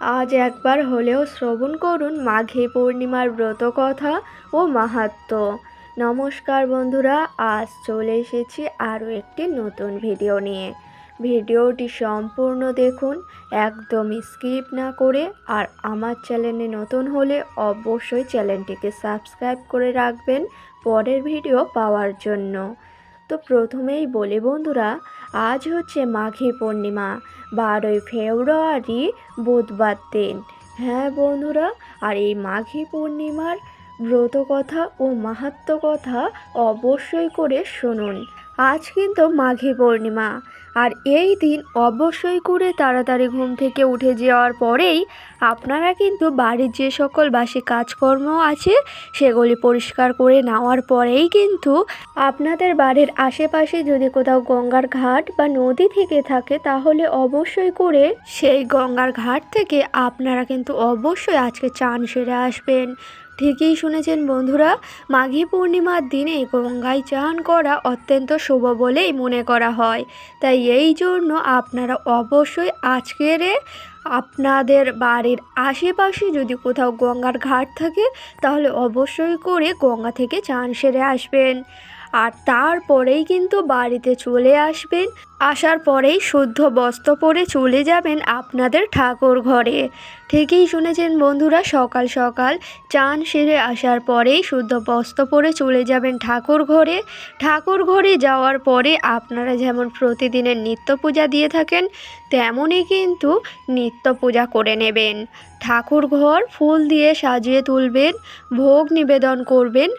আজ একবার হলেও শ্রবণ করুন মাঘে পূর্ণিমার ব্রত কথা ও মাহাত্ম্য নমস্কার বন্ধুরা, আজ চলে এসেছি আরও একটি নতুন ভিডিও নিয়ে। ভিডিওটি সম্পূর্ণ দেখুন, একদম স্কিপ না করে, আর আমার চ্যানেলে নতুন হলে অবশ্যই চ্যানেলটিকে সাবস্ক্রাইব করে রাখবেন পরের ভিডিও পাওয়ার জন্য। তো প্রথমেই বলি বন্ধুরা আজ হচ্ছে মাঘী পূর্ণিমা। বারোই ফেব্রুয়ারি বুধবার দিন। হ্যাঁ বন্ধুরা, আর এই মাঘী পূর্ণিমার ব্রত কথা ও মাহাত্ম কথা অবশ্যই করে শুনুন। আজ কিন্তু মাঘী পূর্ণিমা। আর এই দিন অবশ্যই করে তাড়াতাড়ি ঘুম থেকে উঠে যাওয়ার পরেই আপনারা কিন্তু বাড়ির যে সকল বাসি কাজকর্ম আছে, সেগুলি পরিষ্কার করে নেওয়ার পরেই কিন্তু আপনাদের বাড়ির আশেপাশে যদি কোথাও গঙ্গার ঘাট বা নদী থেকে থাকে, তাহলে অবশ্যই করে সেই গঙ্গার ঘাট থেকে আপনারা কিন্তু অবশ্যই আজকে চান সেরে আসবেন। ঠিকই শুনেছেন বন্ধুরা, মাঘী পূর্ণিমার দিনে গঙ্গায় চান করা অত্যন্ত শুভ বলেই মনে করা হয়। তাই এই জন্য আপনারা অবশ্যই আজকের আপনাদের বাড়ির আশেপাশে যদি কোথাও গঙ্গার ঘাট থাকে, তাহলে অবশ্যই করে গঙ্গা থেকে চান সেরে আসবেন। আর তারপরেই কিন্তু বাড়িতে চলে আসবেন। আসার পরেই শুদ্ধ বস্ত্র পরে চলে যাবেন আপনাদের ঠাকুর ঘরে। ঠিকই শুনেছেন বন্ধুরা, সকাল সকাল চান সেরে আসার পরেই শুদ্ধ বস্ত্র পরে চলে যাবেন ঠাকুর ঘরে। ঠাকুর ঘরে যাওয়ার পরে আপনারা যেমন প্রতিদিনের নিত্য পূজা দিয়ে থাকেন, তেমনই কিন্তু নিত্য পূজা করে নেবেন। ঠাকুর ঘর ফুল দিয়ে সাজিয়ে তুলবেন, ভোগ নিবেদন করবেন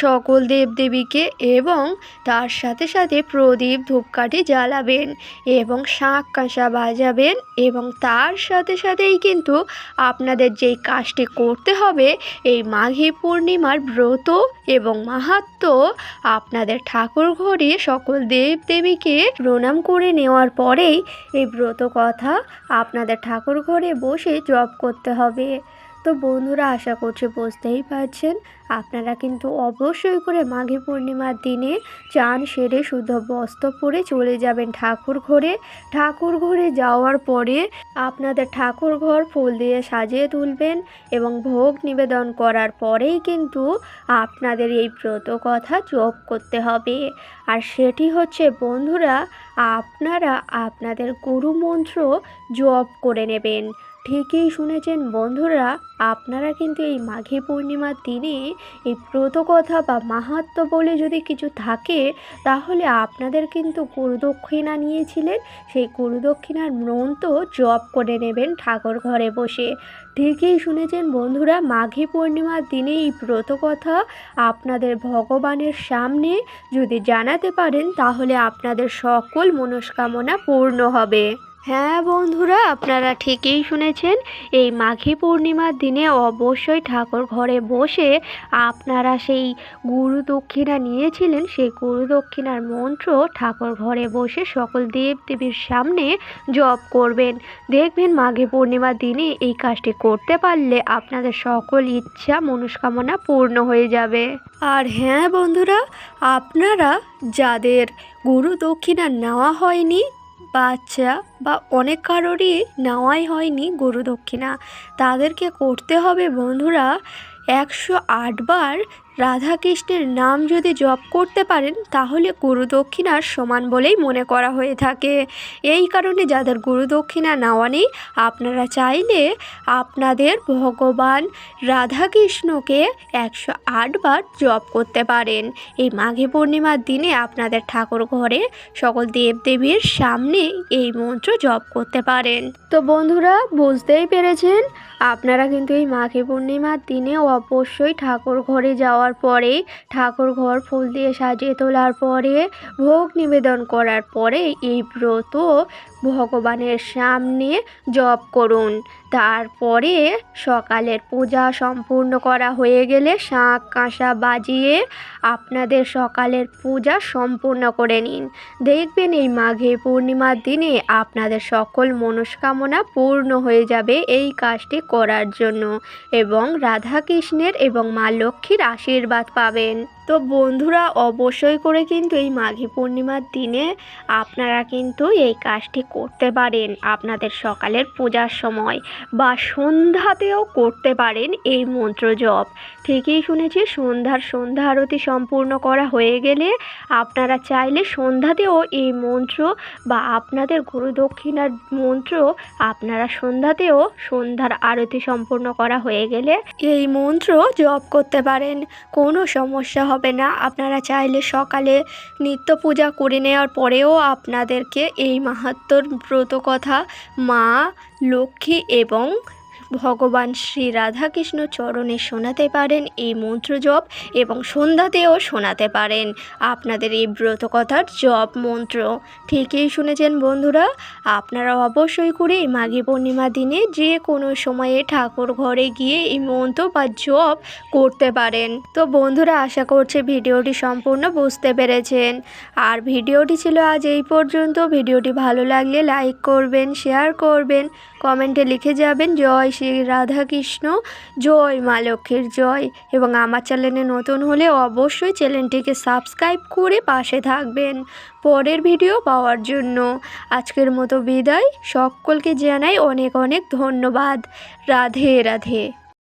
সকল দেবদেবীকে এবং তার সাথে সাথে প্রদীপ ধূপকাঠি জ্বালাবেন এবং শাঁখ কাঁসা বাজাবেন এবং তার সাথে সাথেই কিন্তু আপনাদের যেই কাজটি করতে হবে, এই মাঘী পূর্ণিমার ব্রত এবং মাহাত্ম আপনাদের ঠাকুর ঘরে সকল দেবদেবীকে প্রণাম করে নেওয়ার পরেই এই ব্রত কথা আপনাদের ঠাকুর ঘরে বসে জপ করতে হবে। তো বন্ধুরা, আশা করছি বুঝতেই পারছেন। আপনারা কিন্তু অবশ্যই করে মাঘী পূর্ণিমার দিনে চান সেরে শুদ্ধ বস্ত্র পরে চলে যাবেন ঠাকুর ঘরে। ঠাকুর ঘরে যাওয়ার পরে আপনাদের ঠাকুর ঘর ফুল দিয়ে সাজিয়ে তুলবেন এবং ভোগ নিবেদন করার পরেই কিন্তু আপনাদের এই ব্রত কথা জপ করতে হবে। আর সেটি হচ্ছে, বন্ধুরা, আপনারা আপনাদের গুরু মন্ত্র জপ করে নেবেন। ঠিকই শুনেছেন বন্ধুরা, আপনারা কিন্তু এই মাঘী পূর্ণিমার দিনে এই ব্রত কথা বা মাহাত্ম বলে যদি কিছু থাকে, তাহলে আপনাদের কিন্তু গুরুদক্ষিণা নিয়েছিলেন। সেই গুরুদক্ষিণার মন্ত্র জপ করে নেবেন ঠাকুর ঘরে বসে। ঠিকই শুনেছেন বন্ধুরা, মাঘী পূর্ণিমার দিনে এই ব্রত কথা আপনাদের ভগবানের সামনে যদি জানাতে পারেন, তাহলে আপনাদের সকল মনস্কামনা পূর্ণ হবে। হ্যাঁ বন্ধুরা, আপনারা ঠিকই শুনেছেন, এই মাঘী পূর্ণিমার দিনে অবশ্যই ঠাকুর ঘরে বসে আপনারা সেই গুরু দক্ষিণা নিয়েছিলেন, সেই গুরু দক্ষিণার মন্ত্র ঠাকুর ঘরে বসে সকল দেব দেবীর সামনে জপ করবেন। দেখবেন মাঘী পূর্ণিমার দিনে এই কাজটি করতে পারলে আপনাদের সকল ইচ্ছা, মনস্কামনা পূর্ণ হয়ে যাবে। আর হ্যাঁ বন্ধুরা, আপনারা যাদের গুরু দক্ষিণা নেওয়া হয়নি বাচ্চা বা অনেক কারোরই নেওয়াই হয়নি গরু দক্ষিণা। তাদেরকে করতে হবে বন্ধুরা একশো আটবার রাধাকৃষ্ণের নাম যদি জপ করতে পারেন, তাহলে গুরুদক্ষিণার সমান বলেই মনে করা হয়ে থাকে। এই কারণে যাদের গুরুদক্ষিণা নেওয়া নেই, আপনারা চাইলে আপনাদের ভগবান রাধাকৃষ্ণকে একশো আটবার জপ করতে পারেন। এই মাঘী পূর্ণিমার দিনে আপনাদের ঠাকুর ঘরে সকল দেবদেবীর সামনে এই মন্ত্র জপ করতে পারেন। তো বন্ধুরা, বুঝতেই পেরেছেন? আপনারা কিন্তু এই মাঘী পূর্ণিমার দিনে অবশ্যই ঠাকুর ঘরে যাওয়ার পরে ঠাকুর ঘর ফুল দিয়ে সাজিয়ে তোলার পরে ভোগ নিবেদন করার পরে এই ব্রত ভগবানের সামনে জপ করুন। তারপরে সকালের পূজা সম্পূর্ণ করা হয়ে গেলে শাঁখ, কাঁসা বাজিয়ে আপনাদের সকালের পূজা সম্পূর্ণ করে নিন। দেখবেন এই মাঘে পূর্ণিমার দিনে আপনাদের সকল মনস্কামনা পূর্ণ হয়ে যাবে এই কাজটি করার জন্য এবং রাধাকৃষ্ণের এবং মা লক্ষ্মীর আশীর্বাদ পাবেন। তো বন্ধুরা, অবশ্যই করে কিন্তু এই মাঘী পূর্ণিমার দিনে আপনারা কিন্তু এই কাজটি করতে পারেন। আপনাদের সকালের পূজার সময় বা সন্ধ্যাতেও করতে পারেন এই মন্ত্র জপ। ঠিকই শুনেছি, সন্ধ্যার সন্ধ্যা আরতি সম্পূর্ণ করা হয়ে গেলে আপনারা চাইলে সন্ধ্যাতেও এই মন্ত্র বা আপনাদের গুরু দক্ষিণার মন্ত্র আপনারা সন্ধ্যাতেও সন্ধ্যার আরতি সম্পূর্ণ করা হয়ে গেলে এই মন্ত্র জপ করতে পারেন। কোনো সমস্যা হবে না। আপনারা চাইলে সকালে নিত্য পূজা করে নেওয়ার পরেও আপনাদেরকে এই মাহাত্মর ব্রত কথা মা, লক্ষ্মী এবং ভগবান শ্রী রাধাকৃষ্ণ চরণে শোনাতে পারেন এই মন্ত্র জপ এবং সন্ধ্যাতেও শোনাতে পারেন। আপনাদের এই ব্রতকথার জপ মন্ত্র ঠিকই শুনেছেন বন্ধুরা। আপনারা অবশ্যই করে মাঘী পূর্ণিমা দিনে যে কোনো সময়ে ঠাকুর ঘরে গিয়ে এই মন্ত্র বা জপ করতে পারেন। তো বন্ধুরা, আশা করছে ভিডিওটি সম্পূর্ণ বুঝতে পেরেছেন। আর ভিডিওটি ছিল আজ এই পর্যন্ত। ভিডিওটি ভালো লাগলে লাইক করবেন, শেয়ার করবেন। কমেন্টে লিখে যাবেন, জয় শ্রী রাধাকৃষ্ণ, জয় মা লক্ষ্মীর জয়। এবং আমার চ্যানেলে নতুন হলে অবশ্যই চ্যানেলটিকে সাবস্ক্রাইব করে পাশে থাকবেন পরের ভিডিও পাওয়ার জন্য। আজকের মতো বিদায়। সকলকে জানাই অনেক অনেক ধন্যবাদ। রাধে রাধে।